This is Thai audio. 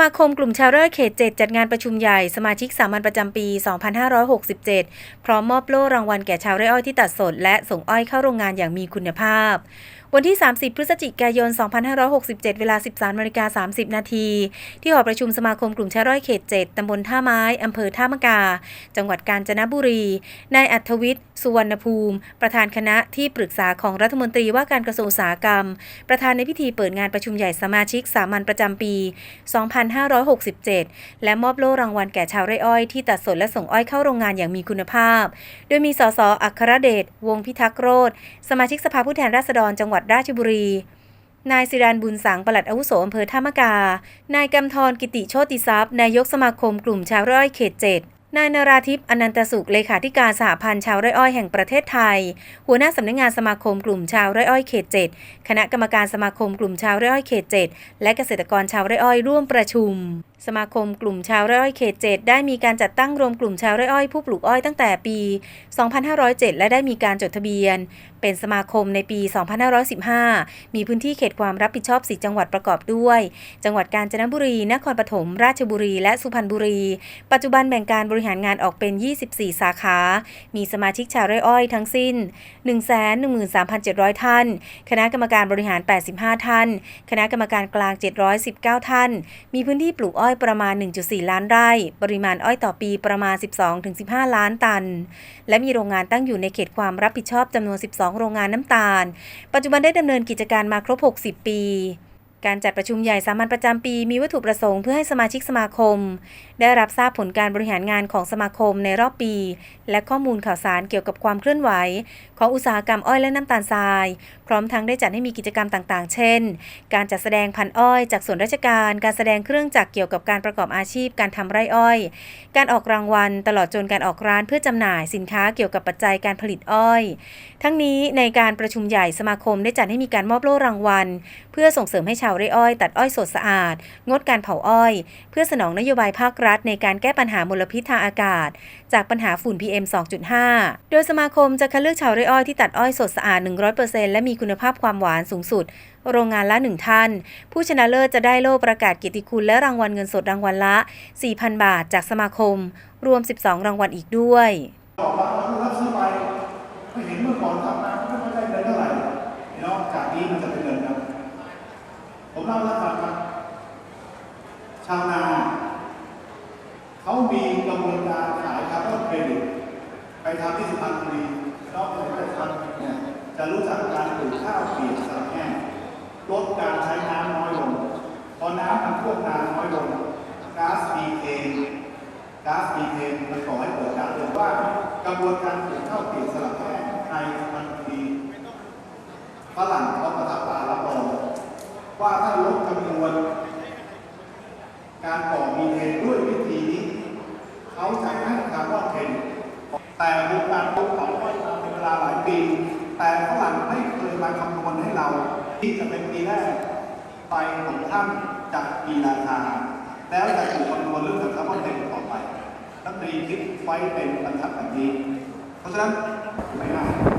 มาคมกลุ่มชาวไร่เขต 7 จัดงานประชุมใหญ่สมาชิกสามัญประจำปี 2567 พร้อมมอบโล่รางวัลแก่ชาวไร่อ้อยที่ตัดสด และส่งอ้อยเข้าโรงงานอย่างมีคุณภาพ วันที่ 30 พฤศจิกายน 2567 เวลา 13นาฬิกา30 นาที ที่หอประชุมสมาคมกลุ่มชาวไร่อ้อยเขต 7 ตำบลท่าไม้ อำเภอท่ามะกา จังหวัดกาญจนบุรี นายอัธวิทย์ สุวรรณภูมิ ประธานคณะที่ปรึกษาของรัฐมนตรีว่าการกระทรวงอุตสาหกรรม ประธานในพิธีเปิดงานประชุมใหญ่สมาชิกสามัญประจำปี 2 5 2567 และมอบโล่รางวัลแก่ชาวไร่อ้อยที่ตัดสนและส่งอ้อยเข้าโรงงานอย่างมีคุณภาพ โดยมีสสอัครเดช วงพิทักษ์โรธสมาชิกสภาผู้แทนราษฎรจังหวัดราชบุรี นายสิรันบุญสังปลัดอาวุโสอำเภอท่ามะกา นายกำธรกิติโชติทรัพย์ นายกสมาคมกลุ่มชาวไร่อ้อยเขต 7 นายนาราทิพย์อนันตสุขเลขาธิการสหพันธ์ชาวไร่อ้อยแห่งประเทศไทย หัวหน้าสำนักงานสมาคมกลุ่มชาวไร่อ้อยเขต 7 คณะกรรมการสมาคมกลุ่มชาวไร่อ้อยเขต 7 และเกษตรกรชาวไร่อ้อยร่วมประชุม สมาคมกลุ่มชาวไร่อ้อยเขต 7 ได้มีการจัดตั้งรวมกลุ่มชาวไร่อ้อยผู้ปลูกอ้อยตั้งแต่ปี 2507 และได้มีการจดทะเบียน เป็นสมาคมในปี 2515 มีพื้นที่เขตความรับผิดชอบ 4 จังหวัดประกอบด้วย จังหวัดกาญจนบุรี นครปฐม ราชบุรี และสุพรรณบุรี ปัจจุบันแบ่งการบริริหารงานออกเป็น 24 สาขา มีสมาชิกชาวไร่อ้อยทั้งสิ้น 113,700 ท่าน คณะกรรมการบริหาร 85 ท่าน คณะกรรมการกลาง 719 ท่าน มีพื้นที่ปลูกอ้อยประมาณ 1.4 ล้านไร่ ปริมาณอ้อยต่อปีประมาณ 12-15 ล้านตัน และมีโรงงานตั้งอยู่ในเขตความรับผิดชอบจำนวน 12 โรงงานน้ำตาล ปัจจุบันได้ดำเนินกิจการมาครบ 60 ปี การจัดประชุมใหญ่สามัญประจำปีมีวัตถุประสงค์เพื่อให้สมาชิกสมาคม ได้รับทราบผลการบริหารงานของสมาคมในรอบปี และข้อมูลข่าวสารเกี่ยวกับความเคลื่อนไหว ของอุตสาหกรรมอ้อยและน้ำตาลทราย พร้อมทั้งได้จัดให้มีกิจกรรมต่างๆ เช่น การจัดแสดงพันอ้อย จากส่วนราชการ การแสดงเครื่องจักรเกี่ยวกับการประกอบอาชีพ การทำไร่อ้อย การออกรางวัล ตลอดจนการออกร้านเพื่อจำหน่ายสินค้าเกี่ยวกับปัจจัยการผลิตอ้อย ทั้งนี้ในการประชุมใหญ่สมาคมได้จัดให้มีการมอบโล่รางวัล เพื่อส่งเสริมให้ชาวาวไร่อ้อย ตัดอ้อยสดสะอาด งดการเผาอ้อย เพื่อสนองนโยบายภาครัฐในการแก้ปัญหามลพิษทางอากาศ จากปัญหาฝุ่น PM 2.5 โดยสมาคมจะคัดเลือกชาวไร่อ้อยที่ตัดอ้อยสดสะอาด 100%และมีคุณภาพความหวานสูงสุด โรงงานละ1ท่าน ผู้ชนะเลิศจะได้โล่ประกาศเกียรติคุณและรางวัลเงินสดรางวัลละ 4,000 บาท จากสมาคม รวม 12 รางวัลอีกด้วยออกมาแล้วรับซื้อไปไม่เห็นเมื่อก่อนทำมาไม่ได้เงินเท่าไหร่นาะจากนี้มันจะเป็นเงิน ผมเล่าให้ฟังครับ ชาวนาเขามีกระบวนการขายคาร์บอนเครดิตไปทำที่สุพรรณบุรีนอกจากจะทำเนี่ยจะรู้จักการปลูกข้าวเปียกสลับแห้งลดการใช้น้ำน้อยลงพอน้ำมันท่วมนาน้อยลงก๊าซมีเทนก๊าซมีเทนมันก่อให้เกิดการเรียกว่ากระบวนการปลูกข้าวเปียกสลับแห้งในมันดีฝรั่งเขาประทับตารับรอง ว่าถ้าลดจำนวน การก่อมีเทนด้วยวิธีนี้ เขาจะให้คาร์บอนเทนแต่วงการปลูกเผาไว้มาเป็นเวลาหลายปี แต่ฝรั่งไม่เคยมาคำนวณให้เรา ที่จะเป็นปีแรกไฟของท่านจะมีราคา แล้วจะถูกคำนวณเรื่องของคาร์บอนเทนต่อไปนักตรีคิดไว้เป็นบรรทัดแบบนี้ เพราะฉะนั้นไม่ง่าย